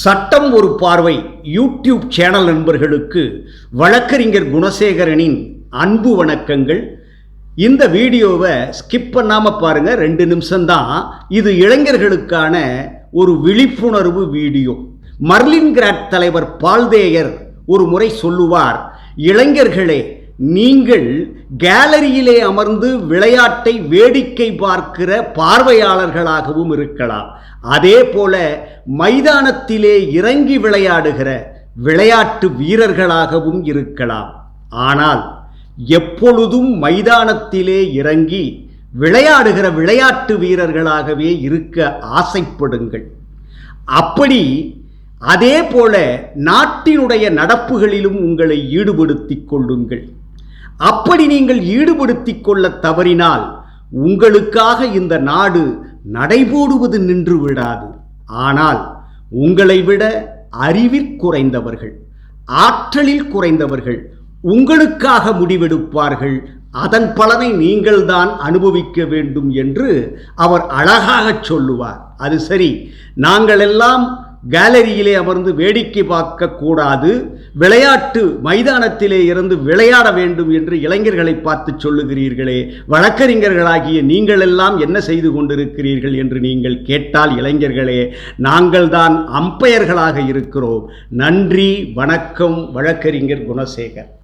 சட்டம் ஒரு பார்வை. யூடியூப் சேனல் நண்பர்களுக்கு வழக்கறிஞர் குணசேகரனின் அன்பு வணக்கங்கள். இந்த வீடியோவை ஸ்கிப் பண்ணாமல் பாருங்கள் ரெண்டு நிமிஷம்தான். இது இளைஞர்களுக்கான ஒரு விழிப்புணர்வு வீடியோ. மர்லின் கிராட் தலைவர் பால்தேயர் ஒரு முறை சொல்லுவார் இளைஞர்களே நீங்கள் கேலரியிலே அமர்ந்து விளையாட்டை வேடிக்கை பார்க்கிற பார்வையாளர்களாகவும் இருக்கலாம். அதே போல மைதானத்திலே இறங்கி விளையாடுகிற விளையாட்டு வீரர்களாகவும் இருக்கலாம். ஆனால் எப்பொழுதும் மைதானத்திலே இறங்கி விளையாடுகிற விளையாட்டு வீரர்களாகவே இருக்க ஆசைப்படுங்கள். அப்படி அதே போல நாட்டினுடைய நடப்புகளிலும் உங்களை ஈடுபடுத்திக் கொள்ளுங்கள். அப்படி நீங்கள் ஈடுபடுத்திக் கொள்ள தவறினால் உங்களுக்காக இந்த நாடு நடைபோடுவது நின்று விடாது. ஆனால் உங்களை விட அறிவில் குறைந்தவர்கள் ஆற்றலில் குறைந்தவர்கள் உங்களுக்காக முடிவெடுப்பார்கள். அதன் பலனை நீங்கள்தான் அனுபவிக்க வேண்டும் என்று அவர் அழகாகச் சொல்லுவார். அது சரி நாங்கள் எல்லாம் கேலரியிலே அமர்ந்து வேடிக்கை பார்க்க கூடாது விளையாட்டு மைதானத்திலே இருந்து விளையாட வேண்டும் என்று இளைஞர்களை பார்த்து சொல்லுகிறீர்களே. வழக்கறிஞர்களாகிய நீங்கள் எல்லாம் என்ன செய்து கொண்டிருக்கிறீர்கள் என்று நீங்கள் கேட்டால் இளைஞர்களே நாங்கள்தான் அம்பையர்களாக இருக்கிறோம். நன்றி வணக்கம் வழக்கறிஞர் குணசேகர்.